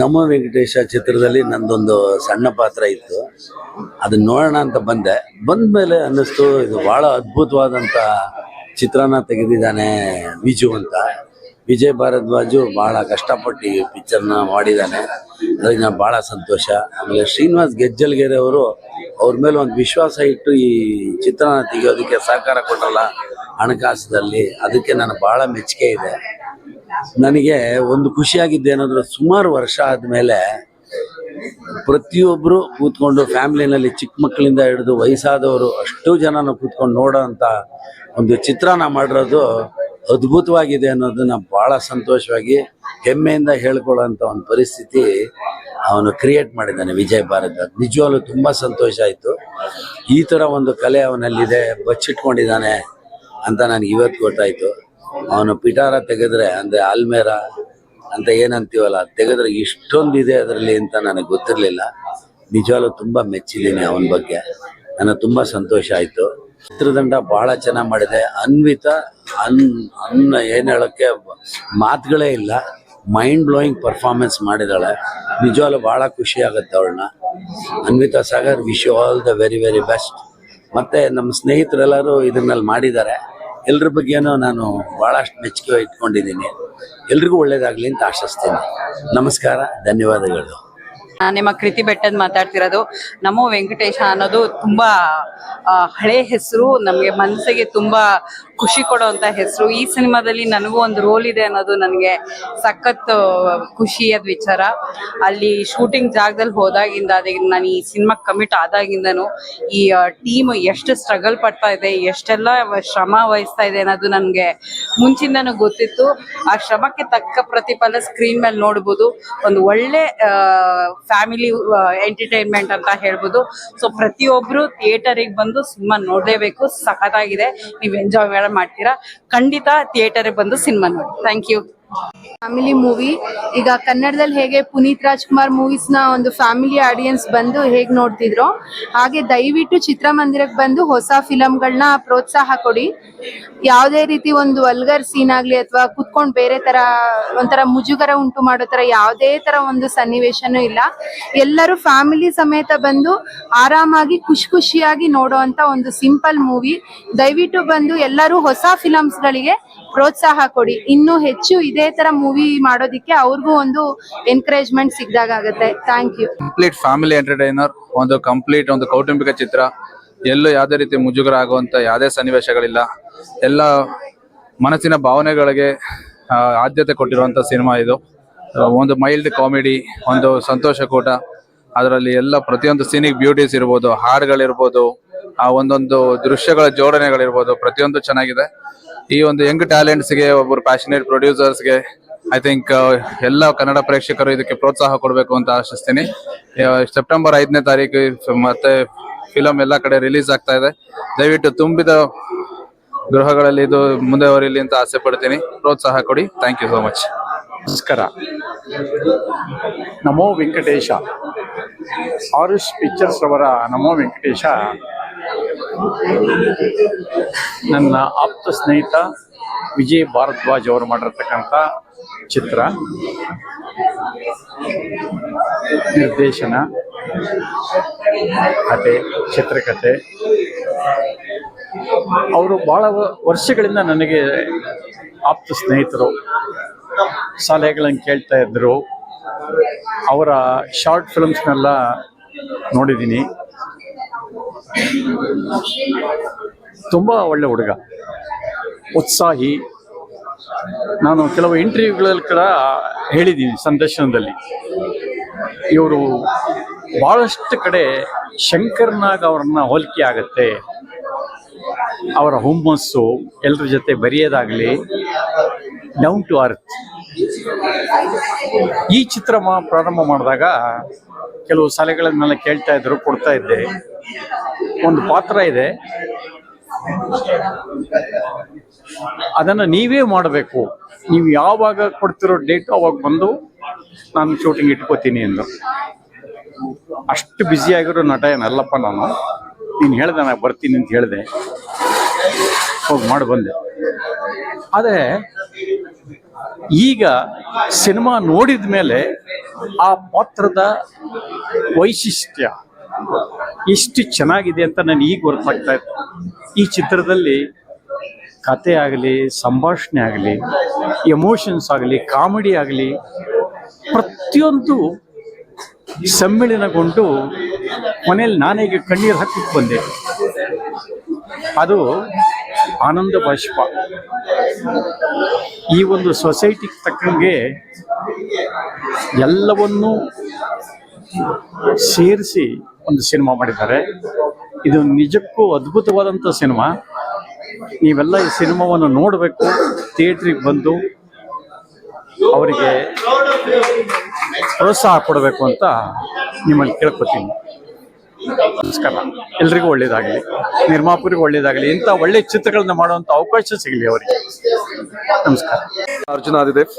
ನಮ ವೆಂಕಟೇಶ ಚಿತ್ರದಲ್ಲಿ ನಂದೊಂದು ಸಣ್ಣ ಪಾತ್ರ ಇತ್ತು. ಅದನ್ನ ನೋಡೋಣ ಅಂತ ಬಂದೆ. ಬಂದ್ಮೇಲೆ ಅನ್ನಿಸ್ತು, ಇದು ಬಹಳ ಅದ್ಭುತವಾದಂಥ ಚಿತ್ರನ ತೆಗೆದಿದ್ದಾನೆ ವಿಜು ಅಂತ. ವಿಜಯ್ ಭಾರದ್ವಾಜು ಬಹಳ ಕಷ್ಟಪಟ್ಟು ಈ ಪಿಕ್ಚರ್ನ ಮಾಡಿದ್ದಾನೆ. ಅದಕ್ಕೆ ನಾನು ಬಹಳ ಸಂತೋಷ. ಆಮೇಲೆ ಶ್ರೀನಿವಾಸ್ ಗೆಜ್ಜಲ್ಗೆರೆ ಅವರು ಅವ್ರ ಮೇಲೆ ಒಂದು ವಿಶ್ವಾಸ ಇಟ್ಟು ಈ ಚಿತ್ರನ ತೆಗೆಯೋದಕ್ಕೆ ಸಹಕಾರ ಕೊಟ್ಟಲ್ಲ ಹಣಕಾಸದಲ್ಲಿ ಅದಕ್ಕೆ ನಾನು ಬಹಳ ಮೆಚ್ಚುಗೆ ಇದೆ. ನನಗೆ ಒಂದು ಖುಷಿಯಾಗಿದ್ದು ಏನಂದ್ರೆ ಸುಮಾರು ವರ್ಷ ಆದಮೇಲೆ ಪ್ರತಿಯೊಬ್ಬರು ಕೂತ್ಕೊಂಡು ಫ್ಯಾಮಿಲಿನಲ್ಲಿ ಚಿಕ್ಕ ಮಕ್ಕಳಿಂದ ಹಿಡಿದು ವಯಸ್ಸಾದವರು ಅಷ್ಟು ಜನನ ಕೂತ್ಕೊಂಡು ನೋಡೋ ಒಂದು ಚಿತ್ರನ ಮಾಡಿರೋದು ಅದ್ಭುತವಾಗಿದೆ ಅನ್ನೋದನ್ನ ಭಾಳ ಸಂತೋಷವಾಗಿ ಹೆಮ್ಮೆಯಿಂದ ಹೇಳ್ಕೊಳ್ಳೋಂಥ ಒಂದು ಪರಿಸ್ಥಿತಿ ಅವನು ಕ್ರಿಯೇಟ್ ಮಾಡಿದ್ದಾನೆ ವಿಜಯ್ ಭಾರದ್ವಾಜ್ ನಿಜವಾಗ್ಲೂ ತುಂಬ ಸಂತೋಷ ಆಯಿತು. ಈ ಥರ ಒಂದು ಕಲೆ ಅವನಲ್ಲಿದೆ, ಬಚ್ಚಿಟ್ಕೊಂಡಿದ್ದಾನೆ ಅಂತ ನನಗೆ ಇವತ್ತು ಗೊತ್ತಾಯಿತು. ಅವನು ಪಿಟಾರ ತೆಗೆದ್ರೆ, ಅಂದ್ರೆ ಆಲ್ಮೇರ ಅಂತ ಏನಂತೀವಲ್ಲ, ತೆಗೆದ್ರೆ ಇಷ್ಟೊಂದು ಇದೆ ಅದರಲ್ಲಿ ಅಂತ ನನಗೆ ಗೊತ್ತಿರಲಿಲ್ಲ. ನಿಜವಾಗ್ಲೂ ತುಂಬ ಮೆಚ್ಚಿದ್ದೀನಿ ಅವನ ಬಗ್ಗೆ. ನನಗೆ ತುಂಬ ಸಂತೋಷ ಆಯಿತು. ಚಿತ್ರದಂಡ ಭಾಳ ಚೆನ್ನಾಗಿ ಮಾಡಿದೆ. ಅನ್ವಿತ, ಅನ್, ಅನ್ನ ಏನು ಹೇಳೋಕ್ಕೆ ಮಾತುಗಳೇ ಇಲ್ಲ ಮೈಂಡ್ ಬ್ಲೋಯಿಂಗ್ ಪರ್ಫಾರ್ಮೆನ್ಸ್ ಮಾಡಿದಾಳೆ ನಿಜವಾಗ್ಲೂ ಭಾಳ ಖುಷಿ ಆಗುತ್ತೆ ಅವಳನ್ನ. Anvita Sagar wish you all the very very best ಮತ್ತು ನಮ್ಮ ಸ್ನೇಹಿತರೆಲ್ಲರೂ ಇದನ್ನಲ್ಲಿ ಮಾಡಿದ್ದಾರೆ. ಎಲ್ರ ಬಗ್ಗೆನೂ ನಾನು ಭಾಳಷ್ಟು ಮೆಚ್ಚುಗೆ ಇಟ್ಕೊಂಡಿದ್ದೀನಿ. ಎಲ್ರಿಗೂ ಒಳ್ಳೇದಾಗಲಿ ಅಂತ ಆಶಿಸ್ತೀನಿ. ನಮಸ್ಕಾರ ಧನ್ಯವಾದಗಳು. ನಿಮ್ಮ ಕೃತಿ ಬೆಟ್ಟದ್ ಮಾತಾಡ್ತಿರೋದು. ನಮೋ ವೆಂಕಟೇಶ ಅನ್ನೋದು ತುಂಬಾ ಹಳೆ ಹೆಸರು. ನಮ್ಗೆ ಮನಸ್ಸಿಗೆ ತುಂಬಾ ಖುಷಿ ಕೊಡುವಂತ ಹೆಸರು. ಈ ಸಿನಿಮಾದಲ್ಲಿ ನನಗೂ ಒಂದು ರೋಲ್ ಇದೆ ಅನ್ನೋದು ನನಗೆ ಸಖತ್ ಖುಷಿಯಾದ ವಿಚಾರ. ಅಲ್ಲಿ ಶೂಟಿಂಗ್ ಜಾಗದಲ್ಲಿ ಹೋದಾಗಿಂದ, ಅದೇ ನಾನು ಈ ಸಿನಿಮಾ ಕಮಿಟ್ ಆದಾಗಿಂದನು ಈ ಟೀಮ್ ಎಷ್ಟು ಸ್ಟ್ರಗಲ್ ಪಡ್ತಾ ಇದೆ, ಎಷ್ಟೆಲ್ಲ ಶ್ರಮ ವಹಿಸ್ತಾ ಇದೆ ಅನ್ನೋದು ನನಗೆ ಮುಂಚಿಂದನೂ ಗೊತ್ತಿತ್ತು. ಆ ಶ್ರಮಕ್ಕೆ ತಕ್ಕ ಪ್ರತಿಫಲ ಸ್ಕ್ರೀನ್ ಮೇಲೆ ನೋಡ್ಬೋದು. ಒಂದು ಒಳ್ಳೆ ಫ್ಯಾಮಿಲಿ ಎಂಟರ್ಟೈನ್ಮೆಂಟ್ ಅಂತ ಹೇಳ್ಬೋದು. ಸೊ ಪ್ರತಿಯೊಬ್ರು ಥಿಯೇಟರಿಗೆ ಬಂದು ಸಿನಿಮಾ ನೋಡಲೇಬೇಕು. ಸಖತ್ತಾಗಿದೆ. ನೀವು ಎಂಜಾಯ್ ಮಾಡ್ತೀರಾ. ಖಂಡಿತ ಥಿಯೇಟರಿಗೆ ಬಂದು ಸಿನಿಮಾ ನೋಡಿ. Thank you family movie. ಈಗ ಕನ್ನಡದಲ್ಲಿ ಹೇಗೆ ಪುನೀತ್ ರಾಜ್ಕುಮಾರ್ ಮೂವೀಸ್ನ ಒಂದು ಫ್ಯಾಮಿಲಿ ಆಡಿಯನ್ಸ್ ಬಂದು ಹೇಗ್ ನೋಡ್ತಿದ್ರು, ಹಾಗೆ ದಯವಿಟ್ಟು ಚಿತ್ರಮಂದಿರಕ್ಕೆ ಬಂದು ಹೊಸ ಫಿಲಂಗಳನ್ನ ಪ್ರೋತ್ಸಾಹ ಕೊಡಿ. ಯಾವುದೇ ರೀತಿ ಒಂದು ವಲ್ಗರ್ ಸೀನ್ ಆಗ್ಲಿ ಅಥವಾ ಕುತ್ಕೊಂಡು ಬೇರೆ ತರ, ಒಂಥರ ಮುಜುಗರ ಉಂಟು ಮಾಡೋ ತರ ಯಾವುದೇ ತರ ಒಂದು ಸನ್ನಿವೇಶನೂ ಇಲ್ಲ. ಎಲ್ಲರೂ ಫ್ಯಾಮಿಲಿ ಸಮೇತ ಬಂದು ಆರಾಮಾಗಿ ಖುಷಿ ಖುಷಿಯಾಗಿ ನೋಡುವಂತ ಒಂದು ಸಿಂಪಲ್ ಮೂವಿ. ದಯವಿಟ್ಟು ಬಂದು ಎಲ್ಲರೂ ಹೊಸ ಫಿಲಮ್ಸ್ ಗಳಿಗೆ ಪ್ರೋತ್ಸಾಹ ಕೊಡಿ. ಇನ್ನೂ ಹೆಚ್ಚು ಇದೇ ತರ ಮೂವಿ ಮಾಡೋದಿಕ್ಕೆ ಅವ್ರಿಗೂ ಒಂದು ಎನ್ಕರೇಜ್ಮೆಂಟ್ ಆಗುತ್ತೆ. Thank you complete family entertainer ಒಂದು ಕಂಪ್ಲೀಟ್ ಒಂದು ಕೌಟುಂಬಿಕ ಚಿತ್ರ. ಎಲ್ಲೂ ಯಾವುದೇ ರೀತಿ ಮುಜುಗರ ಆಗುವಂತ ಯಾವುದೇ ಸನ್ನಿವೇಶಗಳಿಲ್ಲ. ಎಲ್ಲ ಮನಸ್ಸಿನ ಭಾವನೆಗಳಿಗೆ ಆದ್ಯತೆ ಕೊಟ್ಟಿರುವಂತ ಸಿನಿಮಾ ಇದು. ಒಂದು ಮೈಲ್ಡ್ ಕಾಮಿಡಿ ಒಂದು ಸಂತೋಷ ಕೂಟ. ಅದರಲ್ಲಿ ಎಲ್ಲ ಪ್ರತಿಯೊಂದು ಸೀನಿಕ್ ಬ್ಯೂಟೀಸ್ ಇರ್ಬೋದು, ಹಾಡುಗಳಿರ್ಬೋದು, ಆ, ಒಂದೊಂದು ದೃಶ್ಯಗಳ ಜೋಡಣೆಗಳಿರ್ಬೋದು, ಪ್ರತಿಯೊಂದು ಚೆನ್ನಾಗಿದೆ. ಈ ಒಂದು ಯಂಗ್ ಟ್ಯಾಲೆಂಟ್ಸ್ಗೆ, ಒಬ್ಬರು ಪ್ಯಾಷನೇಟ್ ಪ್ರೊಡ್ಯೂಸರ್ಸ್ಗೆ ಐ ಥಿಂಕ್ ಎಲ್ಲ ಕನ್ನಡ ಪ್ರೇಕ್ಷಕರು ಇದಕ್ಕೆ ಪ್ರೋತ್ಸಾಹ ಕೊಡಬೇಕು ಅಂತ ಆಶಿಸ್ತೀನಿ. ಸೆಪ್ಟೆಂಬರ್ ಐದನೇ ತಾರೀಕು ಮತ್ತೆ ಫಿಲಂ ಎಲ್ಲ ಕಡೆ ರಿಲೀಸ್ ಆಗ್ತಾ ಇದೆ. ದಯವಿಟ್ಟು ತುಂಬಿದ ಗೃಹಗಳಲ್ಲಿ ಇದು ಮುಂದೆ ಬರಲಿ ಅಂತ ಆಸೆ ಪಡ್ತೀನಿ. ಪ್ರೋತ್ಸಾಹ ಕೊಡಿ. ಥ್ಯಾಂಕ್ ಯು ಸೋ ಮಚ್ ನಮಸ್ಕಾರ. ನಮೋ ವೆಂಕಟೇಶ. ಆರುಷ್ ಪಿಕ್ಚರ್ಸ್ ಅವರ ನಮೋ ವೆಂಕಟೇಶ. ನನ್ನ ಆಪ್ತ ಸ್ನೇಹಿತ ವಿಜಯ್ ಭಾರದ್ವಾಜ್ ಅವರು ಮಾಡಿರ್ತಕ್ಕಂಥ ಚಿತ್ರ. ನಿರ್ದೇಶನ, ಕತೆ, ಚಿತ್ರಕತೆ. ಅವರು ಬಹಳ ವರ್ಷಗಳಿಂದ ನನಗೆ ಆಪ್ತ ಸ್ನೇಹಿತರು ಸಲಹೆಗಳನ್ನು ಕೇಳ್ತಾ ಇದ್ದರು ಅವರ ಶಾರ್ಟ್ ಫಿಲ್ಮ್ಸ್ನೆಲ್ಲ ನೋಡಿದ್ದೀನಿ. ತುಂಬ ಒಳ್ಳೆ ಹುಡುಗ. ಉತ್ಸಾಹಿ. ನಾನು ಕೆಲವು ಇಂಟರ್ವ್ಯೂಗಳಲ್ಲಿ ಕೂಡ ಹೇಳಿದ್ದೀನಿ ಸಂದರ್ಶನದಲ್ಲಿ. ಇವರು ಭಾಳಷ್ಟು ಕಡೆ ಶಂಕರ್ನಾಗ್ ಅವ್ರನ್ನ ಹೋಲಿಕೆ ಆಗತ್ತೆ. ಅವರ ಹುಮ್ಮಸ್ಸು ಎಲ್ಲರ ಜೊತೆ ಬರೆಯೋದಾಗಲಿ ಡೌನ್ ಟು ಅರ್ತ್ ಈ ಚಿತ್ರ ಮಾ- ಪ್ರಾರಂಭ ಮಾಡಿದಾಗ ಕೆಲವು ಸಲಹೆಗಳನ್ನೆಲ್ಲ ಕೇಳ್ತಾ ಇದ್ರು, ಕೊಡ್ತಾ ಇದ್ದೆ. ಒಂದು ಪಾತ್ರ ಇದೆ. ಅದನ್ನು ನೀವೇ ಮಾಡಬೇಕು. ನೀವು ಯಾವಾಗ ಕೊಡ್ತಿರೋ ಡೇಟ್ ಅವಾಗ ಬಂದು ನಾನು ಶೂಟಿಂಗ್ ಇಟ್ಕೋತೀನಿ ಎಂದು. ಅಷ್ಟು ಬ್ಯುಸಿ ಆಗಿರೋ ನಟ ಏನಲ್ಲಪ್ಪ ನಾನು. ನೀನು ಹೇಳ್ದೆ ನಾನು ಬರ್ತೀನಿ ಅಂತ ಹೇಳಿದೆ. ಹೋಗಿ ಮಾಡಿ ಬಂದೆ. ಆದರೆ ಈಗ ಸಿನಿಮಾ ನೋಡಿದ ಮೇಲೆ ಆ ಪಾತ್ರದ ವೈಶಿಷ್ಟ್ಯ ಎಷ್ಟು ಚೆನ್ನಾಗಿದೆ ಅಂತ ನಾನು ಈಗ ಗೊತ್ತಾಗ್ತಾ ಇತ್ತು ಈ ಚಿತ್ರದಲ್ಲಿ ಕತೆ ಆಗಲಿ, ಸಂಭಾಷಣೆ ಆಗಲಿ ಎಮೋಷನ್ಸ್ ಆಗಲಿ ಕಾಮಿಡಿ ಆಗಲಿ, ಪ್ರತಿಯೊಂದು ಸಮ್ಮಿಳನಗೊಂಡು ಮನೆಯಲ್ಲಿ ನಾನೇಗೆ ಕಣ್ಣೀರು ಹಾಕಿಟ್ಟು ಬಂದೆ. ಅದು ಆನಂದ ಬಾಷ್ಪ. ಈ ಒಂದು ಸೊಸೈಟಿಗೆ ತಕ್ಕಂಗೆ ಎಲ್ಲವನ್ನೂ ಸೇರಿಸಿ ಒಂದು ಸಿನಿಮಾ ಮಾಡಿದ್ದಾರೆ. ಇದು ನಿಜಕ್ಕೂ ಅದ್ಭುತವಾದಂಥ ಸಿನಿಮಾ. ನೀವೆಲ್ಲ ಈ ಸಿನಿಮಾವನ್ನು ನೋಡಬೇಕು, ಥಿಯೇಟ್ರಿಗೆ ಬಂದು ಅವರಿಗೆ ಪ್ರೋತ್ಸಾಹ ಕೊಡಬೇಕು ಅಂತ ನಿಮ್ಮಲ್ಲಿ ಕೇಳ್ಕೊತೀನಿ. ನಮಸ್ಕಾರ. ಎಲ್ರಿಗೂ ಒಳ್ಳೇದಾಗಲಿ. ನಿರ್ಮಾಪುರಿಗೆ ಒಳ್ಳೇದಾಗಲಿ. ಇಂಥ ಒಳ್ಳೆ ಚಿತ್ರಗಳನ್ನ ಮಾಡುವಂಥ ಅವಕಾಶ ಸಿಗಲಿ ಅವರಿಗೆ. ನಮಸ್ಕಾರ. ಅರ್ಜುನ ಆದಿದೇವ್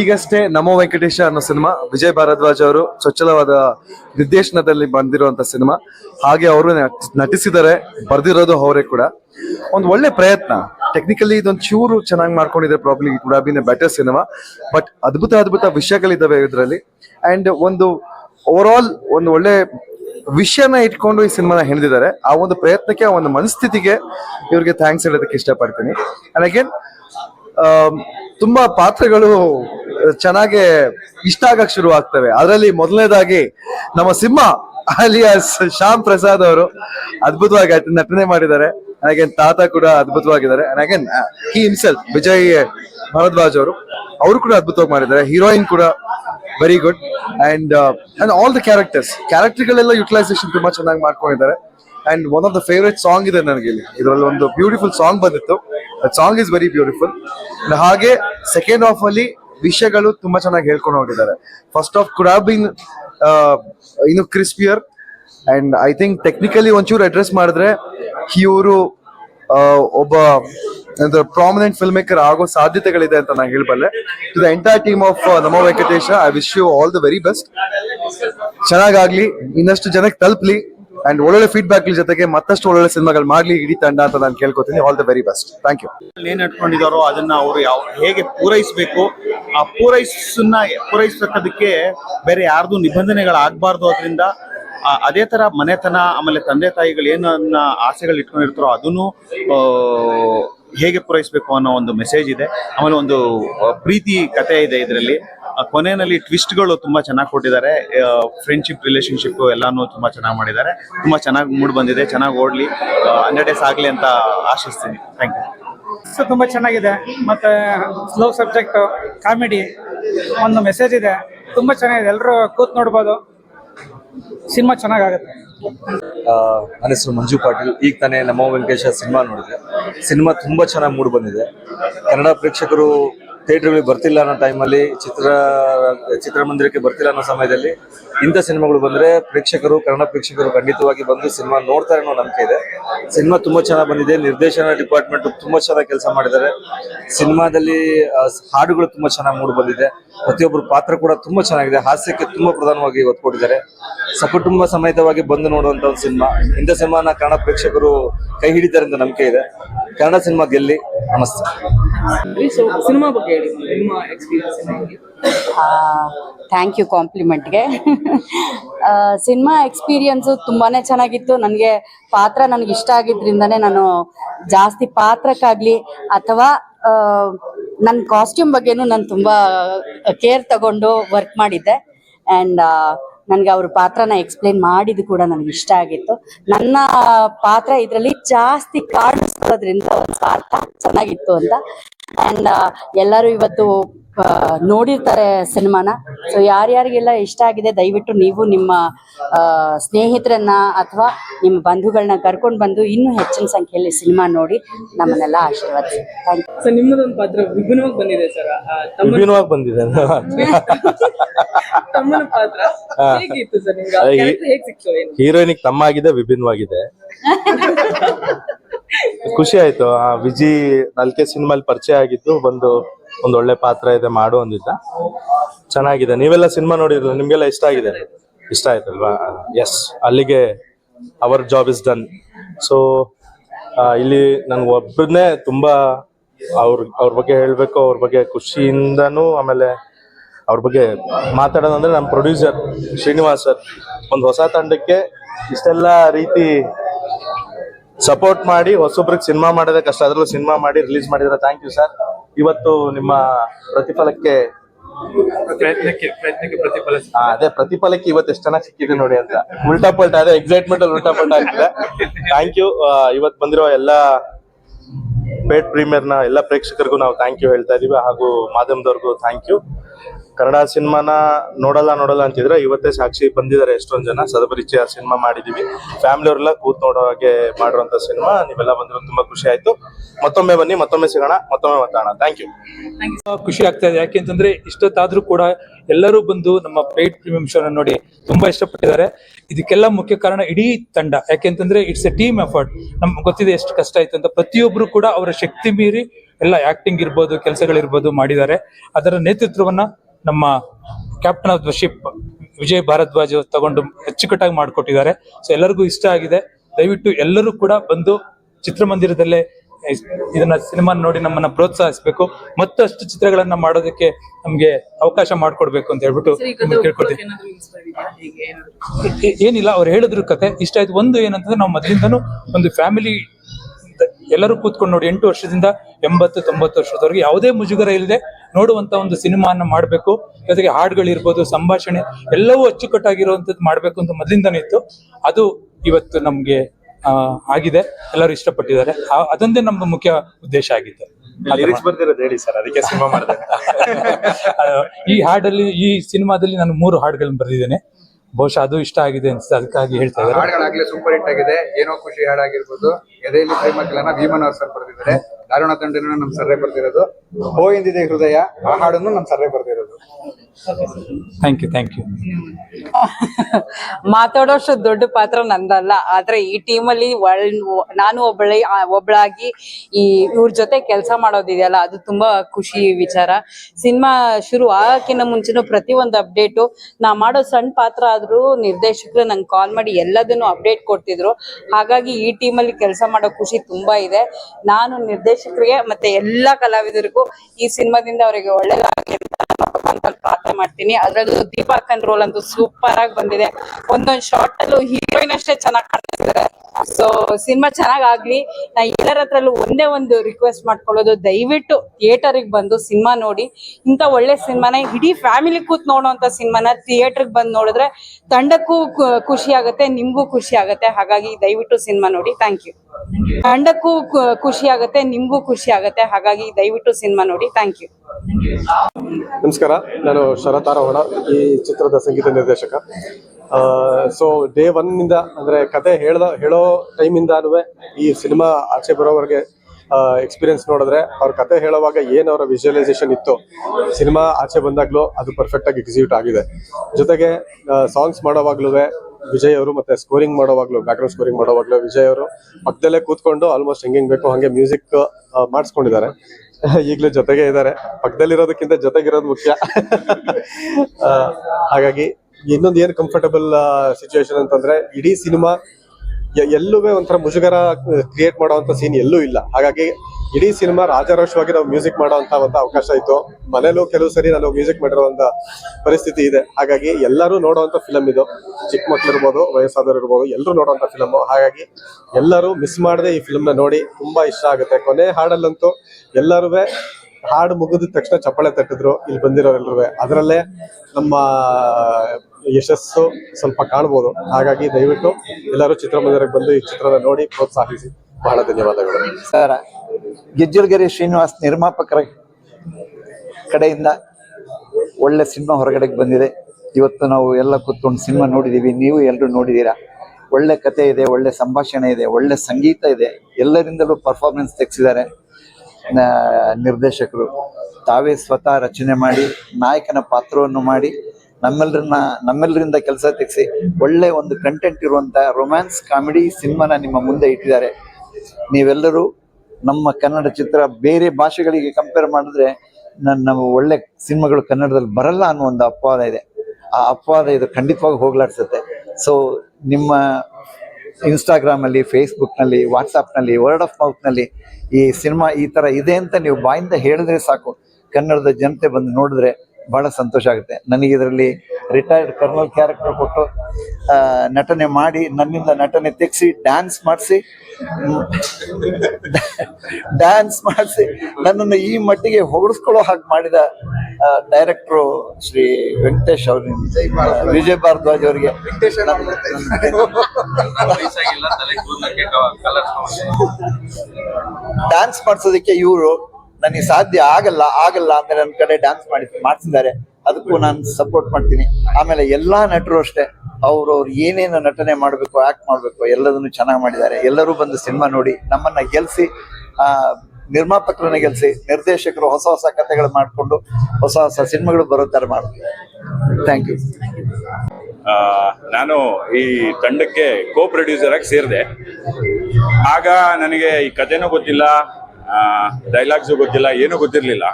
ಈಗಷ್ಟೇ ನಮೋ ವೆಂಕಟೇಶ ಅನ್ನೋ ಸಿನಿಮಾ, ವಿಜಯ್ ಭಾರದ್ವಾಜ್ ಅವರು ಸ್ವಚ್ಛಲವಾದ ನಿರ್ದೇಶನದಲ್ಲಿ ಬಂದಿರುವಂತ ಸಿನಿಮಾ. ಹಾಗೆ ಅವರು ನಟಿಸಿದರೆ, ಬರ್ದಿರೋದು ಅವರೇ ಕೂಡ. ಒಂದು ಒಳ್ಳೆ ಪ್ರಯತ್ನ. ಟೆಕ್ನಿಕಲಿ ಇದೊಂದು ಚೂರು ಚೆನ್ನಾಗಿ ಮಾಡ್ಕೊಂಡಿದೆ ಪ್ರಾಬ್ಲಮ್ ಕೂಡ ಬಿನ್ ಬೆಟರ್ ಸಿನಿಮಾ ಬಟ್ ಅದ್ಭುತ ಅದ್ಭುತ ವಿಷಯಗಳಿದ್ದಾವೆ ಇದರಲ್ಲಿ. ಅಂಡ್ ಒಂದು ಓವರ್ ಆಲ್ ಒಂದು ಒಳ್ಳೆ ವಿಷಯನ ಇಟ್ಕೊಂಡು ಈ ಸಿನಿಮಾನ ಹೆಣೆದಿದ್ದಾರೆ. ಆ ಒಂದು ಪ್ರಯತ್ನಕ್ಕೆ, ಆ ಒಂದು ಮನಸ್ಥಿತಿಗೆ ಇವ್ರಿಗೆ ಥ್ಯಾಂಕ್ಸ್ ಹೇಳೋದಕ್ಕೆ ಇಷ್ಟಪಡ್ತೀನಿ. ಅಂಡ್ ಅಗೇನ್ ತುಂಬ ಪಾತ್ರಗಳು ಚೆನ್ನಾಗೆ ಇಷ್ಟ ಆಗಕ್ ಶುರು ಆಗ್ತವೆ. ಅದರಲ್ಲಿ ಮೊದಲನೇದಾಗಿ ನಮ್ಮ ಸಿಂಹ, ಅಲಿಯಾಸ್ ಶ್ಯಾಮ್ ಪ್ರಸಾದ್ ಅವರು ಅದ್ಭುತವಾಗಿ ನಟನೆ ಮಾಡಿದ್ದಾರೆ. ಅಗೇನ್ ತಾತ ಕೂಡ ಅದ್ಭುತವಾಗಿದ್ದಾರೆ. Again he himself Vijay Bharadwaj ಅವರು ಅವರು ಕೂಡ ಅದ್ಭುತವಾಗಿ ಮಾಡಿದ್ದಾರೆ. ಹೀರೋಯಿನ್ ಕೂಡ very good and and all the characters ಕ್ಯಾರೆಕ್ಟರ್ಗಳೆಲ್ಲ utilisation ತುಂಬಾ ಚೆನ್ನಾಗಿ ಮಾಡ್ಕೊಂಡಿದ್ದಾರೆ. And one of the favourite song ಇದೆ ನನಗೆ ಇಲ್ಲಿ. ಇದರಲ್ಲಿ ಒಂದು ಬ್ಯೂಟಿಫುಲ್ ಸಾಂಗ್ ಬಂದಿತ್ತು. ಸಾಂಗ್ ಇಸ್ ವೆರಿ ಬ್ಯೂಟಿಫುಲ್ ಹಾಗೆ ಸೆಕೆಂಡ್ ಹಾಫ್ ಅಲ್ಲಿ ವಿಷಯಗಳು ತುಂಬಾ ಚೆನ್ನಾಗಿ ಹೇಳ್ಕೊಂಡು ಹೋಗಿದ್ದಾರೆ. First half could have been ಇನ್ನು crispier and I think technically ಒಂಚೂರು ಅಡ್ರೆಸ್ ಮಾಡಿದ್ರೆ ಇವರು ಒಬ್ಬ ಪ್ರಾಮಿನೆಂಟ್ ಫಿಲ್ಮ್ ಮೇಕರ್ ಆಗೋ ಸಾಧ್ಯತೆಗಳಿದೆ ಅಂತ ನಾನು ಹೇಳಬಲ್ಲೆ. To the entire team of ನಮ Venkatesha I wish you all the very best ಚೆನ್ನಾಗಾಗ್ಲಿ, ಇನ್ನಷ್ಟು ಜನಕ್ಕೆ ತಲುಪ್ಲಿ ಅಂಡ್ ಒಳ್ಳೊಳ್ಳೆ ಫೀಡ್ಬ್ಯಾಕ್ ಜೊತೆಗೆ ಮತ್ತಷ್ಟು ಒಳ್ಳೊಳ್ಳೆ ಸಿನಿಮಾಗಳು ಮಾಡ್ಲಿ, ಇಡೀ ತಂಡ ಅಂತ ನಾನು ಕೇಳ್ಕೊತೀನಿ. All the very best thank you ಏನ್ ಇಟ್ಕೊಂಡಿದಾರೋ ಅದನ್ನ ಅವರು ಯಾವ, ಹೇಗೆ ಪೂರೈಸಬೇಕು, ಆ ಪೂರೈಸನ್ನ ಪೂರೈಸತಕ್ಕದಕ್ಕೆ ಬೇರೆ ಯಾರ್ದು ನಿಬಂಧನೆಗಳಾಗಬಾರ್ದು ಅದರಿಂದ. ಅದೇ ತರ ಮನೆತನ, ಆಮೇಲೆ ತಂದೆ ತಾಯಿಗಳು ಏನನ್ನ ಆಸೆಗಳು ಇಟ್ಕೊಂಡಿರ್ತಾರೋ ಅದನ್ನು ಹೇಗೆ ಪೂರೈಸಬೇಕು ಅನ್ನೋ ಒಂದು ಮೆಸೇಜ್ ಇದೆ. ಆಮೇಲೆ ಒಂದು ಪ್ರೀತಿ ಕತೆ ಇದೆ ಇದರಲ್ಲಿ. ಕೊನೆಯಲ್ಲಿ ಟ್ವಿಸ್ಟ್ಗಳು ತುಂಬಾ ಚೆನ್ನಾಗಿ ಕೊಟ್ಟಿದ್ದಾರೆ. ಫ್ರೆಂಡ್ಶಿಪ್ ರಿಲೇಶನ್ಶಿಪ್ ಎಲ್ಲಾನು ತುಂಬಾ ಚೆನ್ನಾಗಿ ಮಾಡಿದ್ದಾರೆ. ತುಂಬಾ ಚೆನ್ನಾಗಿ ಮೂಡ್ ಬಂದಿದೆ. ಚೆನ್ನಾಗಿ ಓಡ್ಲಿ. ಹಂಡ್ರೆಡ್ ಡೇಸ್ ಆಗಲಿ ಅಂತ ಆಶಿಸ್ತೀನಿ. ಥ್ಯಾಂಕ್ ಯು ಸೊ ತುಂಬ ಚೆನ್ನಾಗಿದೆ. ಮತ್ತು ಸ್ಲೋ ಸಬ್ಜೆಕ್ಟ್ ಕಾಮಿಡಿ ಒಂದು ಮೆಸೇಜ್ ಇದೆ. ತುಂಬ ಚೆನ್ನಾಗಿದೆ. ಎಲ್ಲರೂ ಕೂತ್ ನೋಡ್ಬೋದು. ಸಿನಿಮಾ ಚೆನ್ನಾಗಾಗುತ್ತೆ. ನನ್ನ ಹೆಸರು ಮಂಜು ಪಾಟೀಲ್. ಈಗ ತಾನೇ ನಮ್ಮ ವೆಂಕಟೇಶ ಸಿನಿಮಾ ನೋಡಿದೆ. ಸಿನಿಮಾ ತುಂಬಾ ಚೆನ್ನಾಗಿ ಮೂಡ್ ಬಂದಿದೆ. ಕನ್ನಡ ಪ್ರೇಕ್ಷಕರು ಥಿಯೇಟರ್ಗಳಿಗೆ ಬರ್ತಿಲ್ಲ ಅನ್ನೋ ಟೈಮಲ್ಲಿ ಚಿತ್ರ, ಚಿತ್ರಮಂದಿರಕ್ಕೆ ಬರ್ತಿಲ್ಲ ಅನ್ನೋ ಸಮಯದಲ್ಲಿ ಇಂಥ ಸಿನಿಮಾಗಳು ಬಂದ್ರೆ ಪ್ರೇಕ್ಷಕರು, ಕನ್ನಡ ಪ್ರೇಕ್ಷಕರು ಖಂಡಿತವಾಗಿ ಬಂದು ಸಿನಿಮಾ ನೋಡ್ತಾರೆ ಅನ್ನೋ ನಂಬಿಕೆ ಇದೆ. ಸಿನಿಮಾ ತುಂಬಾ ಚೆನ್ನಾಗಿ ಬಂದಿದೆ, ನಿರ್ದೇಶನ ಡಿಪಾರ್ಟ್ಮೆಂಟ್ ತುಂಬಾ ಚೆನ್ನಾಗಿ ಕೆಲಸ ಮಾಡಿದ್ದಾರೆ. ಸಿನಿಮಾದಲ್ಲಿ ಹಾಡುಗಳು ತುಂಬಾ ಚೆನ್ನಾಗಿ ಮೂಡಿ ಬಂದಿದೆ. ಪ್ರತಿಯೊಬ್ಬರು ಪಾತ್ರ ಕೂಡ ತುಂಬಾ ಚೆನ್ನಾಗಿದೆ, ಹಾಸ್ಯಕ್ಕೆ ತುಂಬಾ ಪ್ರಧಾನವಾಗಿ ಒತ್ತು ಕೊಟ್ಟಿದ್ದಾರೆ. ಸಕುಟುಂಬ ಸಮೇತವಾಗಿ ಬಂದು ನೋಡುವಂಥ ಒಂದು ಸಿನಿಮಾ. ಇಂಥ ಸಿನಿಮಾನ ಕನ್ನಡ ಪ್ರೇಕ್ಷಕರು ಕೈ ಹಿಡಿತಾರೆ ಅಂತ ನಂಬಿಕೆ ಇದೆ. ಕನ್ನಡ ಸಿನಿಮಾ ಗೆಲ್ಲಿ, ನಮಸ್ತೆ. ಸಿನಿಮಾ ಬಗ್ಗೆ ಹೇಳಿ, ನಿಮ್ಮ ಎಕ್ಸ್ಪೀರಿಯನ್ಸ್ ಥ್ಯಾಂಕ್ ಯು ಕಾಂಪ್ಲಿಮೆಂಟ್ಗೆ ಸಿನಿಮಾ ಎಕ್ಸ್ಪೀರಿಯನ್ಸು ತುಂಬಾ ಚೆನ್ನಾಗಿತ್ತು. ನನಗೆ ಪಾತ್ರ ನನಗೆ ಇಷ್ಟ ಆಗಿದ್ರಿಂದನೇ ನಾನು ಜಾಸ್ತಿ ಪಾತ್ರಕ್ಕಾಗಲಿ ಅಥವಾ ನನ್ನ ಕಾಸ್ಟ್ಯೂಮ್ ಬಗ್ಗೆನೂ ನಾನು ತುಂಬ ಕೇರ್ ತಗೊಂಡು ವರ್ಕ್ ಮಾಡಿದ್ದೆ. ಆ್ಯಂಡ್ ನನಗೆ ಅವ್ರ ಪಾತ್ರನ ಎಕ್ಸ್ಪ್ಲೇನ್ ಮಾಡಿದ್ದು ಕೂಡ ನನಗೆ ಇಷ್ಟ ಆಗಿತ್ತು. ನನ್ನ ಪಾತ್ರ ಇದರಲ್ಲಿ ಜಾಸ್ತಿ ಕಾಣಿಸ್ಕೊಳ್ಳೋದ್ರಿಂದ ಒಂದು ಅರ್ಥ ಚೆನ್ನಾಗಿತ್ತು ಅಂತ. ಆ್ಯಂಡ್ ಎಲ್ಲರೂ ಇವತ್ತು ನೋಡಿರ್ತಾರೆ ಸಿನಿಮಾನ. ಸೊ ಯಾರ್ಯಾರಿಗೆಲ್ಲ ಇಷ್ಟ ಆಗಿದೆ ದಯವಿಟ್ಟು ನೀವು ನಿಮ್ಮ ಸ್ನೇಹಿತರನ್ನ ಅಥವಾ ನಿಮ್ಮ ಬಂಧುಗಳನ್ನ ಕರ್ಕೊಂಡು ಬಂದು ಇನ್ನೂ ಹೆಚ್ಚಿನ ಸಂಖ್ಯೆಯಲ್ಲಿ ಸಿನಿಮಾ ನೋಡಿ ನಮ್ಮನ್ನೆಲ್ಲ ಆಶೀರ್ವದಿಸಿ. ಥ್ಯಾಂಕ್ ಯು ಸರ್ ನಿಮ್ಮದೊಂದು ಪಾತ್ರ ವಿಭಿನ್ನವಾಗಿ ಬಂದಿದೆ ಸರ್. ವಿಭಿನ್ನವಾಗಿ ಬಂದಿದೆ. ತಮ್ಮನ ಪಾತ್ರ ಹೇಗಿತ್ತು ಸರ್ ಹೀರೋಯಿನಿಗೆ ತಮ್ಮ ಆಗಿದೆ ವಿಭಿನ್ನವಾಗಿದೆ. ಖುಷಿ ಆಯ್ತು. ಆ ವಿಜಿ ನಲ್ಕೆ ಸಿನಿಮಾಲ್ ಪರಿಚಯ ಆಗಿದ್ದು ಬಂದು ಒಂದ್ ಒಳ್ಳೆ ಪಾತ್ರ ಇದೆ ಮಾಡು ಅಂದಿದ್ದ. ಚೆನ್ನಾಗಿದೆ. ನೀವೆಲ್ಲ ಸಿನಿಮಾ ನೋಡಿದ್ರು ನಿಮ್ಗೆಲ್ಲ ಇಷ್ಟ ಆಗಿದೆ? ಇಷ್ಟ ಆಯ್ತಲ್ವಾ? ಎಸ್ ಅಲ್ಲಿಗೆ our job is done so ಇಲ್ಲಿ ನನ್ಗೆ ಒಬ್ಬನೇ ತುಂಬಾ ಅವ್ರ ಅವ್ರ ಬಗ್ಗೆ ಹೇಳ್ಬೇಕು, ಅವ್ರ ಬಗ್ಗೆ ಖುಷಿಯಿಂದನೂ ಆಮೇಲೆ ಅವ್ರ ಬಗ್ಗೆ ಮಾತಾಡೋದಂದ್ರೆ ನಮ್ಮ ಪ್ರೊಡ್ಯೂಸರ್ ಶ್ರೀನಿವಾಸ್ ಸರ್. ಒಂದು ಹೊಸ ತಂಡಕ್ಕೆ ಇಷ್ಟೆಲ್ಲ ರೀತಿ ಸಪೋರ್ಟ್ ಮಾಡಿ ಹೊಸೊಬ್ರಿಗೆ ಸಿನಿಮಾ ಮಾಡೋದೇ ಕಷ್ಟ. ಅದ್ರಲ್ಲೂ ಸಿನಿಮಾ ಮಾಡಿ ರಿಲೀಸ್ ಮಾಡಿದ್ರೆ ಥ್ಯಾಂಕ್ ಯು ಸರ್ ಇವತ್ತು ನಿಮ್ಮ ಪ್ರತಿಫಲಕ್ಕೆ ಪ್ರಯತ್ನಕ್ಕೆ ಪ್ರಯತ್ನಕ್ಕೆ ಪ್ರತಿಫಲ ಆ, ಅದೇ ಪ್ರತಿಫಲಕ್ಕೆ ಇವತ್ತು ಎಷ್ಟು ಚೆನ್ನಾಗಿ ಸಿಕ್ಕಿದೆ ನೋಡಿ ಅಂತ. ಉಲ್ಟಾ ಪಲ್ಟಾ ಅದೇ ಎಕ್ಸೈಟ್ಮೆಂಟ್ ಅಲ್ಲಿ ಉಲ್ಟಾ ಪಲ್ಟಾ ಆಗ್ತಿದೆ. ಥ್ಯಾಂಕ್ ಯು ಇವತ್ತು ಬಂದಿರೋ ಎಲ್ಲ ಪೇಟ್ ಪ್ರೀಮಿಯರ್ನ ಎಲ್ಲ ಪ್ರೇಕ್ಷಕರಿಗೂ ನಾವು ಥ್ಯಾಂಕ್ ಯು ಹೇಳ್ತಾ ಇದೀವಿ. ಹಾಗೂ ಮಾಧ್ಯಮದವ್ರಿಗೂ ಥ್ಯಾಂಕ್ ಯು ಕನ್ನಡ ಸಿನಿಮಾನ ನೋಡಲ್ಲ ನೋಡಲ್ಲ ಅಂತಿದ್ರೆ ಇವತ್ತೇ ಸಾಕ್ಷಿ ಬಂದಿದ್ದಾರೆ. ಎಷ್ಟೊಂದು ಜನ ಸದಪರಿಚಯ ಸಿನಿಮಾ ಮಾಡಿದೀವಿ. ಫ್ಯಾಮಿಲಿ ಅವರೆಲ್ಲ ಕೂತ್ ನೋಡೋ ಹಾಗೆ ಮಾಡಿರುವಂತ ಸಿನಿಮಾ. ನೀವೆಲ್ಲ ಬಂದಿರೋ ತುಂಬಾ ಖುಷಿ ಆಯ್ತು. ಮತ್ತೊಮ್ಮೆ ಬನ್ನಿ, ಮತ್ತೊಮ್ಮೆ ಸಿಗೋಣ, ಮತ್ತೊಮ್ಮೆ ಮಾತಾಡೋಣ. ಥ್ಯಾಂಕ್ ಯು ಖುಷಿ ಆಗ್ತಾ ಇದೆ. ಯಾಕೆಂತಂದ್ರೆ ಇಷ್ಟೊತ್ತಾದ್ರೂ ಕೂಡ ಎಲ್ಲರೂ ಬಂದು ನಮ್ಮ ಪೇಟ್ ಪ್ರೀಮಿಯಂ ಶೋನ ನೋಡಿ ತುಂಬಾ ಇಷ್ಟಪಟ್ಟಿದ್ದಾರೆ. ಇದಕ್ಕೆಲ್ಲ ಮುಖ್ಯ ಕಾರಣ ಇಡೀ ತಂಡ. ಯಾಕೆಂತಂದ್ರೆ ಇಟ್ಸ್ ಎ ಟೀಮ್ ಎಫರ್ಟ್ ನಮ್ಗೆ ಗೊತ್ತಿದೆ ಎಷ್ಟು ಕಷ್ಟ ಆಯ್ತು ಅಂತ. ಪ್ರತಿಯೊಬ್ರು ಕೂಡ ಅವರ ಶಕ್ತಿ ಮೀರಿ ಎಲ್ಲ ಆಕ್ಟಿಂಗ್ ಇರ್ಬೋದು, ಕೆಲಸಗಳಿರ್ಬೋದು ಮಾಡಿದ್ದಾರೆ. ಅದರ ನೇತೃತ್ವವನ್ನ ನಮ್ಮ captain of the ship Vijay Bharadwaj ತಗೊಂಡು ಅಚ್ಚುಕಟ್ಟಾಗಿ ಮಾಡಿಕೊಟ್ಟಿದ್ದಾರೆ. ಸೊ ಎಲ್ಲರಿಗೂ ಇಷ್ಟ ಆಗಿದೆ. ದಯವಿಟ್ಟು ಎಲ್ಲರೂ ಕೂಡ ಬಂದು ಚಿತ್ರಮಂದಿರದಲ್ಲೇ ಇದನ್ನ ಸಿನಿಮಾ ನೋಡಿ ನಮ್ಮನ್ನ ಪ್ರೋತ್ಸಾಹಿಸಬೇಕು. ಮತ್ತಷ್ಟು ಚಿತ್ರಗಳನ್ನ ಮಾಡೋದಕ್ಕೆ ನಮ್ಗೆ ಅವಕಾಶ ಮಾಡ್ಕೊಡ್ಬೇಕು ಅಂತ ಹೇಳ್ಬಿಟ್ಟು ಏ- ಏನಿಲ್ಲ ಅವ್ರು ಹೇಳಿದ್ರು ಕತೆ ಇಷ್ಟ ಆಯ್ತು. ಒಂದು ಏನಂತಂದ್ರೆ ನಾವು ಮೊದಲಿಂದನು ಒಂದು ಫ್ಯಾಮಿಲಿ ಎಲ್ಲರೂ ಕೂತ್ಕೊಂಡು ನೋಡಿ ಎಂಟು ವರ್ಷದಿಂದ ಎಂಬತ್ತು ತೊಂಬತ್ತು ವರ್ಷದವರೆಗೆ ಯಾವುದೇ ಮುಜುಗರ ಇಲ್ಲದೆ ನೋಡುವಂತ ಒಂದು ಸಿನಿಮಾನ ಮಾಡಬೇಕು. ಜೊತೆಗೆ ಹಾಡುಗಳಿರ್ಬೋದು ಸಂಭಾಷಣೆ ಎಲ್ಲವೂ ಅಚ್ಚುಕಟ್ಟಾಗಿರುವಂತದ್ದು ಮಾಡ್ಬೇಕು ಅಂತ ಮೊದಲಿಂದನೇ ಇತ್ತು. ಅದು ಇವತ್ತು ನಮ್ಗೆ ಆಗಿದೆ. ಎಲ್ಲರೂ ಇಷ್ಟಪಟ್ಟಿದ್ದಾರೆ. ಅದೊಂದೇ ನಮ್ದು ಮುಖ್ಯ ಉದ್ದೇಶ ಆಗಿತ್ತು. ಲಿರಿಕ್ಸ್ ಬರ್ದಿರೋದು ಹೇಳಿ ಸರ್ ಅದಕ್ಕೆ ಸಿನಿಮಾ ಮಾಡಿದೆ. ಆ, ಈ ಹಾಡಲ್ಲಿ ಈ ಸಿನಿಮಾದಲ್ಲಿ ನಾನು ಮೂರು ಹಾಡುಗಳನ್ನು ಬರೆದಿದ್ದೇನೆ. ಬಹುಶಃ ಅದು ಇಷ್ಟ ಆಗಿದೆ ಅನ್ಸುತ್ತೆ, ಅದಕ್ಕಾಗಿ ಹೇಳ್ತಾ ಇದ್ದಾರೆ. ಹಾಡುಗಳಾಗ್ಲಿ ಸೂಪರ್ ಹಿಟ್ ಆಗಿದೆ. ಏನೋ ಖುಷಿ ಹಾಡಾಗಿರ್ಬೋದು. ಎದೆಯಲ್ಲಿ ಕೈ ಮಕ್ಕಳನ್ನ ಭೀಮನ್ ಸರ್ ಬರ್ದಿದ್ದಾರೆ. ದಾರುಣ ತಂಡನ ನಮ್ ಸರ್ರೆ ಬರ್ತಿರೋದು ಹೋ ಹಿಂದಿದೆ ಹೃದಯ, ಆ ಹಾಡನ್ನು ನಮ್ ಸರ್ರೆ ಬರ್ದಿರೋದು. ಥ್ಯಾಂಕ್ ಯು ಥ್ಯಾಂಕ್ ಯು ಮಾತಾಡೋಷ್ಟು ದೊಡ್ಡ ಪಾತ್ರ ನಂದಲ್ಲ. ಆದ್ರೆ ಈ ಟೀಮಲ್ಲಿ ನಾನು ಒಬ್ಬಳೆ ಒಬ್ಬಳಾಗಿ ಈ ಇವ್ರ ಜೊತೆ ಕೆಲಸ ಮಾಡೋದಿದೆಯಲ್ಲ, ಅದು ತುಂಬಾ ಖುಷಿ ವಿಚಾರ. ಸಿನಿಮಾ ಶುರು ಆಗಕ್ಕಿಂತ ಮುಂಚೆನೂ ಪ್ರತಿ ಒಂದು ಅಪ್ಡೇಟು, ನಾ ಮಾಡೋ ಸಣ್ಣ ಪಾತ್ರ ಆದ್ರೂ ನಿರ್ದೇಶಕರು ನಂಗೆ ಕಾಲ್ ಮಾಡಿ ಎಲ್ಲದನ್ನು ಅಪ್ಡೇಟ್ ಕೊಡ್ತಿದ್ರು. ಹಾಗಾಗಿ ಈ ಟೀಮಲ್ಲಿ ಕೆಲಸ ಮಾಡೋ ಖುಷಿ ತುಂಬಾ ಇದೆ. ನಾನು ನಿರ್ದೇಶಕರಿಗೆ ಮತ್ತೆ ಎಲ್ಲಾ ಕಲಾವಿದರಿಗೂ ಈ ಸಿನಿಮಾದಿಂದ ಅವರಿಗೆ ಒಳ್ಳೇದಾಗಲಿ ಭಗವಂತನಲ್ಲಿ ಪ್ರಾರ್ಥನೆ ಮಾಡ್ತೀನಿ. ಅದ್ರಲ್ಲೂ ದೀಪಾಕನ್ ರೋಲ್ ಅಂತೂ ಸೂಪರ್ ಆಗಿ ಬಂದಿದೆ. ಒಂದೊಂದ್ ಶಾರ್ಟ್ ಅಲ್ಲೂ ಹೀರೋಯಿನ್ ಅಷ್ಟೇ ಚೆನ್ನಾಗಿ ಕಾಣಿಸ್ತಿದ್ದಾರೆ ಸೊ ಸಿನಿಮಾ ಚೆನ್ನಾಗ್ ಆಗ್ಲಿ. ನಾ ಎಲ್ಲರ ಹತ್ರಲ್ಲೂ ಒಂದೇ ಒಂದು ರಿಕ್ವೆಸ್ಟ್ ಮಾಡ್ಕೊಳ್ಳೋದು, ದಯವಿಟ್ಟು ಥಿಯೇಟರ್ಗೆ ಬಂದು ಸಿನಿಮಾ ನೋಡಿ. ಇಂಥ ಒಳ್ಳೆ ಸಿನಿಮಾನ ಇಡೀ ಫ್ಯಾಮಿಲಿ ಕೂತ್ ನೋಡುವಂತ ಸಿನಿಮಾನ ಥಿಯೇಟರ್ಗೆ ಬಂದು ನೋಡಿದ್ರೆ ತಂಡಕ್ಕೂ ಖುಷಿ ಆಗುತ್ತೆ, ನಿಮ್ಗೂ ಖುಷಿ ಆಗುತ್ತೆ. ಹಾಗಾಗಿ ದಯವಿಟ್ಟು ಸಿನಿಮಾ ನೋಡಿ. ಥ್ಯಾಂಕ್ ಯು ತಂಡಕ್ಕೂ ಖುಷಿ ಆಗುತ್ತೆ, ನಿಮ್ಗೂ ಖುಷಿ ಆಗುತ್ತೆ. ಹಾಗಾಗಿ ದಯವಿಟ್ಟು ಸಿನಿಮಾ ನೋಡಿ. ಥ್ಯಾಂಕ್ ಯು ನಮಸ್ಕಾರ, ನಾನು ಶರತ್ ಆರೋಹಣ, ಈ ಚಿತ್ರದ ಸಂಗೀತ ನಿರ್ದೇಶಕ. ಸೊ ಡೇ ಒನ್ನಿಂದ ಅಂದ್ರೆ ಕತೆ ಹೇಳ್ದ, ಹೇಳೋ ಟೈಮಿಂದಾನು ಈ ಸಿನಿಮಾ ಆಚೆ ಬರೋವರೆಗೆ ಎಕ್ಸ್ಪೀರಿಯನ್ಸ್ ನೋಡಿದ್ರೆ, ಅವ್ರ ಕತೆ ಹೇಳೋವಾಗ ಏನು ಅವರ ವಿಜುವಲೈಸೇಷನ್ ಇತ್ತು ಸಿನಿಮಾ ಆಚೆ ಬಂದಾಗ್ಲೂ ಅದು ಪರ್ಫೆಕ್ಟ್ ಆಗಿ ಎಕ್ಸಿಕ್ಯೂಟ್ ಆಗಿದೆ. ಜೊತೆಗೆ ಸಾಂಗ್ಸ್ ಮಾಡೋವಾಗ್ಲೂ ವಿಜಯ್ ಅವರು ಮತ್ತೆ ಸ್ಕೋರಿಂಗ್ ಮಾಡೋವಾಗ್ಲೂ ಬ್ಯಾಕ್ಗ್ರೌಂಡ್ ಸ್ಕೋರಿಂಗ್ ಮಾಡೋವಾಗ್ಲೂ ವಿಜಯ್ ಅವರು ಪಕ್ಕದಲ್ಲೇ ಕೂತ್ಕೊಂಡು ಆಲ್ಮೋಸ್ಟ್ ಹೆಂಗೆ ಬೇಕು ಹಂಗೆ ಮ್ಯೂಸಿಕ್ ಮಾಡಿಸ್ಕೊಂಡಿದ್ದಾರೆ. ಈಗಲೂ ಜೊತೆಗೆ ಇದ್ದಾರೆ. ಪಕ್ಕದಲ್ಲಿರೋದಕ್ಕಿಂತ ಜೊತೆಗಿರೋದು ಮುಖ್ಯ. ಹಾಗಾಗಿ ಇನ್ನೊಂದು ಏನು ಕಂಫರ್ಟಬಲ್ ಸಿಚುವೇಶನ್ ಅಂತಂದ್ರೆ ಇಡೀ ಸಿನಿಮಾ ಎಲ್ಲೂ ಒಂಥರ ಮುಜುಗರ ಕ್ರಿಯೇಟ್ ಮಾಡುವಂತ ಸೀನ್ ಎಲ್ಲೂ ಇಲ್ಲ. ಹಾಗಾಗಿ ಇಡೀ ಸಿನಿಮಾ ರಾಜಾರೋಷವಾಗಿ ನಾವು ಮ್ಯೂಸಿಕ್ ಮಾಡುವಂತ ಒಂದು ಅವಕಾಶ ಇತ್ತು. ಮನೇಲೂ ಕೆಲವು ಸರಿ ನಾನು ಮ್ಯೂಸಿಕ್ ಮಾಡಿರುವಂತ ಪರಿಸ್ಥಿತಿ ಇದೆ. ಹಾಗಾಗಿ ಎಲ್ಲರೂ ನೋಡುವಂತ ಫಿಲಮ್ ಇದು. ಚಿಕ್ಕ ಮಕ್ಕಳು ಇರ್ಬೋದು ವಯಸ್ಸಾದವರು ಇರ್ಬೋದು ಎಲ್ಲರೂ ನೋಡುವಂತ ಫಿಲಮ್ ಹಾಗಾಗಿ ಎಲ್ಲರೂ ಮಿಸ್ ಮಾಡದೆ ಈ ಫಿಲಮ್ನ ನೋಡಿ ತುಂಬಾ ಇಷ್ಟ ಆಗುತ್ತೆ. ಕೊನೆ ಹಾಡಲ್ಲಂತೂ ಎಲ್ಲರೂ ಹಾಡು ಮುಗಿದ ತಕ್ಷಣ ಚಪ್ಪಾಳೆ ತಟ್ಟಿದ್ರು. ಇಲ್ಲಿ ಬಂದಿರೋರೆಲ್ಲರೂ ಅದರಲ್ಲೇ ನಮ್ಮ ಯಶಸ್ಸು ಸ್ವಲ್ಪ ಕಾಣ್ಬೋದು. ಹಾಗಾಗಿ ದಯವಿಟ್ಟು ಎಲ್ಲರೂ ಚಿತ್ರಮಂದಿರಕ್ಕೆ ಬಂದು ಈ ಚಿತ್ರನ ನೋಡಿ ಪ್ರೋತ್ಸಾಹಿಸಿ. ಬಹಳ ಧನ್ಯವಾದಗಳು. ಸರ್ ಗೆಜ್ಜಲಗೆರೆ ಶ್ರೀನಿವಾಸ್ ನಿರ್ಮಾಪಕರ ಕಡೆಯಿಂದ ಒಳ್ಳೆ ಸಿನಿಮಾ ಹೊರಗಡೆಗೆ ಬಂದಿದೆ. ಇವತ್ತು ನಾವು ಎಲ್ಲ ಕೂತ್ಕೊಂಡು ಸಿನಿಮಾ ನೋಡಿದೀವಿ. ನೀವು ಎಲ್ಲರೂ ನೋಡಿದ್ದೀರಾ ಒಳ್ಳೆ ಕತೆ ಇದೆ, ಒಳ್ಳೆ ಸಂಭಾಷಣೆ ಇದೆ, ಒಳ್ಳೆ ಸಂಗೀತ ಇದೆ. ಎಲ್ಲರಿಂದಲೂ ಪರ್ಫಾರ್ಮೆನ್ಸ್ ತೆಗೆಸಿದ್ದಾರೆ ನಿರ್ದೇಶಕರು. ತಾವೇ ಸ್ವತಃ ರಚನೆ ಮಾಡಿ, ನಾಯಕನ ಪಾತ್ರವನ್ನು ಮಾಡಿ ನಮ್ಮೆಲ್ಲರನ್ನ ನಮ್ಮೆಲ್ಲರಿಂದ ಕೆಲಸ ತೆಗೆಸಿ, ಒಳ್ಳೆ ಒಂದು ಕಂಟೆಂಟ್ ಇರುವಂತ ರೊಮ್ಯಾನ್ಸ್ ಕಾಮಿಡಿ ಸಿನಿಮಾನ ನಿಮ್ಮ ಮುಂದೆ ಇಟ್ಟಿದ್ದಾರೆ. ನೀವೆಲ್ಲರೂ ನಮ್ಮ ಕನ್ನಡ ಚಿತ್ರ ಬೇರೆ ಭಾಷೆಗಳಿಗೆ ಕಂಪೇರ್ ಮಾಡಿದ್ರೆ ನನ್ನ ಒಳ್ಳೆ ಸಿನಿಮಾಗಳು ಕನ್ನಡದಲ್ಲಿ ಬರಲ್ಲ ಅನ್ನೋ ಒಂದು ಅಪವಾದ ಇದೆ. ಆ ಅಪವಾದ ಇದು ಖಂಡಿತವಾಗಿ ಹೋಗ್ಲಾಡ್ಸುತ್ತೆ. ಸೊ ನಿಮ್ಮ ಇನ್ಸ್ಟಾಗ್ರಾಮ್ ಅಲ್ಲಿ ಫೇಸ್ಬುಕ್ನಲ್ಲಿ ವಾಟ್ಸಾಪ್ನಲ್ಲಿ ವರ್ಡ್ ಆಫ್ ಮೌತ್ನಲ್ಲಿ ಈ ಸಿನಿಮಾ ಈ ತರ ಇದೆ ಅಂತ ನೀವು ಬಾಯಿಂದ ಹೇಳಿದ್ರೆ ಸಾಕು. ಕನ್ನಡದ ಜನತೆ ಬಂದು ನೋಡಿದ್ರೆ ಬಹಳ ಸಂತೋಷ ಆಗುತ್ತೆ. ನನಗೆ ಇದರಲ್ಲಿ ರಿಟೈರ್ಡ್ ಕರ್ನಲ್ ಕ್ಯಾರೆಕ್ಟರ್ ಕೊಟ್ಟು ನಟನೆ ಮಾಡಿ ನನ್ನಿಂದ ನಟನೆ ತೆಗೆಸಿ ಡ್ಯಾನ್ಸ್ ಮಾಡಿಸಿ ಡ್ಯಾನ್ಸ್ ಮಾಡಿಸಿ ನನ್ನನ್ನು ಈ ಮಟ್ಟಿಗೆ ಹೊಗಳಿಸ್ಕೊಳ್ಳೋ ಹಾಗೆ ಮಾಡಿದ ಡೈರೆಕ್ಟ್ರು ಶ್ರೀ ವೆಂಕಟೇಶ್ ಅವರಿಗೆ ವಿಜಯ್ ಭಾರದ್ವಾಜ್ ಅವರಿಗೆ ಡ್ಯಾನ್ಸ್ ಮಾಡಿಸೋದಕ್ಕೆ ಇವರು ನನಗೆ ಸಾಧ್ಯ ಆಗಲ್ಲ ಆಗಲ್ಲ ಅಂದ್ರೆ ನನ್ನ ಕಡೆ ಡ್ಯಾನ್ಸ್ ಮಾಡಿ ಮಾಡಿಸಿದ್ದಾರೆ ಅದಕ್ಕೂ ನಾನು ಸಪೋರ್ಟ್ ಮಾಡ್ತೀನಿ. ಆಮೇಲೆ ಎಲ್ಲಾ ನಟರು ಅಷ್ಟೇ. ಅವ್ರವ್ರು ಏನೇನು ನಟನೆ ಮಾಡಬೇಕು ಆಕ್ಟ್ ಮಾಡಬೇಕು, ಎಲ್ಲದನ್ನು ಚೆನ್ನಾಗಿ ಮಾಡಿದ್ದಾರೆ. ಎಲ್ಲರೂ ಬಂದು ಸಿನಿಮಾ ನೋಡಿ, ನಮ್ಮನ್ನ ಗೆಲ್ಸಿ, ಆ, ನಿರ್ಮಾಪಕರನ್ನ ಗೆಲ್ಸಿ, ನಿರ್ದೇಶಕರು ಹೊಸ ಹೊಸ ಕಥೆಗಳು ಮಾಡಿಕೊಂಡು, ಹೊಸ ಹೊಸ ಸಿನಿಮಾಗಳು ಬರೋ ಥರ ಮಾಡ್ತಾರೆ ಥ್ಯಾಂಕ್ ಯು ನಾನು ಈ ತಂಡಕ್ಕೆ ಕೋ ಪ್ರೊಡ್ಯೂಸರ್ ಆಗಿ ಸೇರಿದೆ. ಆಗ ನನಗೆ ಈ ಕಥೆನೂ ಗೊತ್ತಿಲ್ಲ ಡೈಲಾಗ್ಸು ಗೊತ್ತಿಲ್ಲ ಏನೂ ಗೊತ್ತಿರಲಿಲ್ಲ.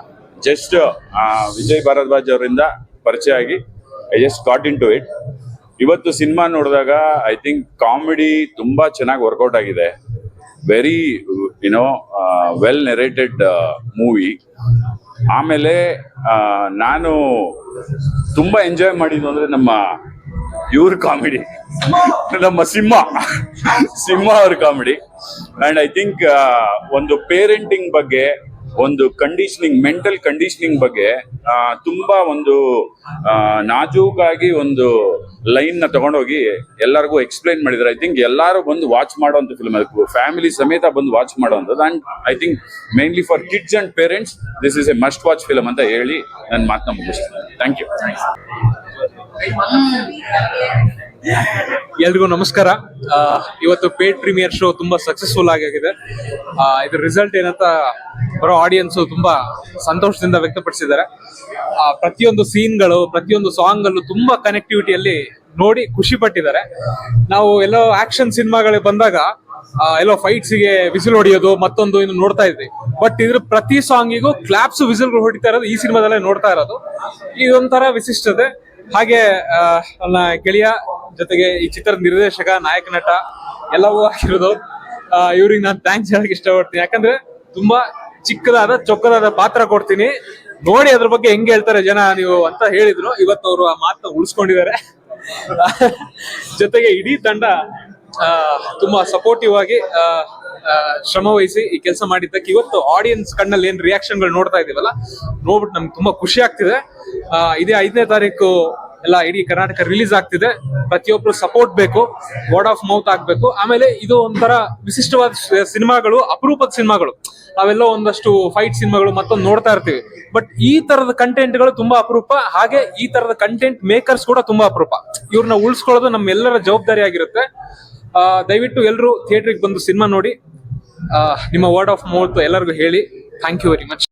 ಜಸ್ಟ್ ವಿಜಯ್ ಭಾರದ್ವಾಜ್ ಅವರಿಂದ ಪರಿಚಯ ಆಗಿ I just caught in to it ಇವತ್ತು ಸಿನಿಮಾ ನೋಡಿದಾಗ ಐ ಥಿಂಕ್ ಕಾಮಿಡಿ ತುಂಬಾ ಚೆನ್ನಾಗಿ ವರ್ಕೌಟ್ ಆಗಿದೆ. Very you know well narrated movie ಆಮೇಲೆ ನಾನು ತುಂಬಾ ಎಂಜಾಯ್ ಮಾಡಿದ್ದು ಅಂದ್ರೆ ನಮ್ಮ ಇವ್ರ ಕಾಮಿಡಿ. ನಮ್ಮ ಸಿಂಹ. ಸಿಂಹ ಅವ್ರ ಕಾಮಿಡಿ. ಅಂಡ್ ಐ ಥಿಂಕ್ ಒಂದು ಪೇರೆಂಟಿಂಗ್ ಬಗ್ಗೆ, ಒಂದು ಕಂಡೀಷನಿಂಗ್ ಮೆಂಟಲ್ ಕಂಡೀಷನಿಂಗ್ ಬಗ್ಗೆ ತುಂಬಾ ಒಂದು ನಾಜೂಕಾಗಿ ಒಂದು ಲೈನ್ನ ತಗೊಂಡೋಗಿ ಎಲ್ಲರಿಗೂ ಎಕ್ಸ್ಪ್ಲೈನ್ ಮಾಡಿದ್ರು. ಐ ಥಿಂಕ್ ಎಲ್ಲರೂ ಬಂದು ವಾಚ್ ಮಾಡುವಂತ ಫಿಲ್ಮ್ ಅದಕ್ಕೆ ಫ್ಯಾಮಿಲಿ ಸಮೇತ ಬಂದು ವಾಚ್ ಮಾಡುವಂಥದ್ದು. And I think mainly for kids and parents this is a must watch film ಅಂತ ಹೇಳಿ ನನ್ನ ಮಾತನ್ನ ಮುಗಿಸ್ತೀನಿ. ಥ್ಯಾಂಕ್ ಯು ಎಲ್ರಿಗೂ ನಮಸ್ಕಾರ. ಇವತ್ತು ಪೇಡ್ ಪ್ರೀಮಿಯರ್ ಶೋ ತುಂಬಾ ಸಕ್ಸಸ್ಫುಲ್ ಆಗಿದೆ. ಇದ್ರ ರಿಸಲ್ಟ್ ಏನಂತ ಬರೋ ಆಡಿಯನ್ಸ್ ತುಂಬಾ ಸಂತೋಷದಿಂದ ವ್ಯಕ್ತಪಡಿಸಿದ್ದಾರೆ. ಪ್ರತಿಯೊಂದು ಸೀನ್ಗಳು ಪ್ರತಿಯೊಂದು ಸಾಂಗ್ ಅಲ್ಲೂ ತುಂಬಾ ಕನೆಕ್ಟಿವಿಟಿಯಲ್ಲಿ ನೋಡಿ ಖುಷಿ ಪಟ್ಟಿದ್ದಾರೆ. ನಾವು ಎಲ್ಲೋ ಆಕ್ಷನ್ ಸಿನಿಮಾಗಳಿಗೆ ಬಂದಾಗ ಎಲ್ಲೋ ಫೈಟ್ಸ್ಗೆ ವಿಸಿಲ್ ಹೊಡೆಯೋದು ಮತ್ತೊಂದು ಇನ್ನು ನೋಡ್ತಾ ಇದ್ವಿ. ಬಟ್ ಇದ್ರ ಪ್ರತಿ ಸಾಂಗಿಗೂ ಕ್ಲಾಪ್ಸ್ ವಿಸಿಲ್ಗಳು ಹೊಡಿತಾ ಇರೋದು ಈ ಸಿನಿಮಾದಲ್ಲೇ ನೋಡ್ತಾ ಇರೋದು. ಇದೊಂಥರ ವಿಶಿಷ್ಟತೆ. ಹಾಗೆ ನನ್ನ ಗೆಳೆಯ ಜೊತೆಗೆ ಈ ಚಿತ್ರದ ನಿರ್ದೇಶಕ, ನಾಯಕ ನಟ ಎಲ್ಲವೂ ಆಗಿರೋದು. ಇವ್ರಿಗೆ ನಾನು ಥ್ಯಾಂಕ್ಸ್ ಹೇಳಕ್ ಇಷ್ಟಪಡ್ತೀನಿ. ಯಾಕಂದ್ರೆ ತುಂಬಾ ಚಿಕ್ಕದಾದ, ಚೊಕ್ಕದಾದ ಪಾತ್ರ ಕೊಡ್ತೀನಿ. ನೋಡಿ ಅದ್ರ ಬಗ್ಗೆ ಹೆಂಗ್ ಹೇಳ್ತಾರೆ ಜನ ನೀವು ಅಂತ ಹೇಳಿದ್ರು. ಇವತ್ತು ಅವರು ಆ ಮಾತನ್ನ ಉಳಿಸ್ಕೊಂಡಿದ್ದಾರೆ. ಜೊತೆಗೆ ಇಡೀ ತಂಡ ತುಂಬಾ ಸಪೋರ್ಟಿವ್ ಆಗಿ ಶ್ರಮ ವಹಿಸಿ ಈ ಕೆಲಸ ಮಾಡಿದ್ದಕ್ಕೆ ಇವತ್ತು ಆಡಿಯನ್ಸ್ ಕಣ್ಣಲ್ಲಿ ಏನ್ ರಿಯಾಕ್ಷನ್ಗಳು ನೋಡ್ತಾ ಇದೀವಲ್ಲ, ನೋಡ್ಬಿಟ್ಟು ನಮ್ಗೆ ತುಂಬಾ ಖುಷಿ ಆಗ್ತಿದೆ. ಇದೇ ಐದನೇ ತಾರೀಕು ಎಲ್ಲ ಇಡೀ ಕರ್ನಾಟಕ ರಿಲೀಸ್ ಆಗ್ತಿದೆ. ಪ್ರತಿಯೊಬ್ರು ಸಪೋರ್ಟ್ ಬೇಕು ವರ್ಡ್ ಆಫ್ ಮೌತ್ ಆಗ್ಬೇಕು. ಆಮೇಲೆ ಇದು ಒಂಥರ ವಿಶಿಷ್ಟವಾದ ಸಿನಿಮಾಗಳು, ಅಪರೂಪದ ಸಿನಿಮಾಗಳು. ನಾವೆಲ್ಲ ಒಂದಷ್ಟು ಫೈಟ್ ಸಿನಿಮಾಗಳು ಮತ್ತೊಂದು ನೋಡ್ತಾ ಇರ್ತೀವಿ. ಬಟ್ ಈ ತರದ ಕಂಟೆಂಟ್ಗಳು ತುಂಬಾ ಅಪರೂಪ. ಹಾಗೆ ಈ ತರದ ಕಂಟೆಂಟ್ ಮೇಕರ್ಸ್ ಕೂಡ ತುಂಬಾ ಅಪರೂಪ. ಇವ್ರನ್ನ ಉಳಿಸ್ಕೊಳ್ಳೋದು ನಮ್ಮೆಲ್ಲರ ಜವಾಬ್ದಾರಿ ಆಗಿರುತ್ತೆ. ದಯವಿಟ್ಟು ಎಲ್ಲರೂ ಥಿಯೇಟ್ರಿಗೆ ಬಂದು ಸಿನಿಮಾ ನೋಡಿ. ನಿಮ್ಮ ವರ್ಡ್ ಆಫ್ ಮೌತ್ ಎಲ್ಲರಿಗೂ ಹೇಳಿ. Thank you very much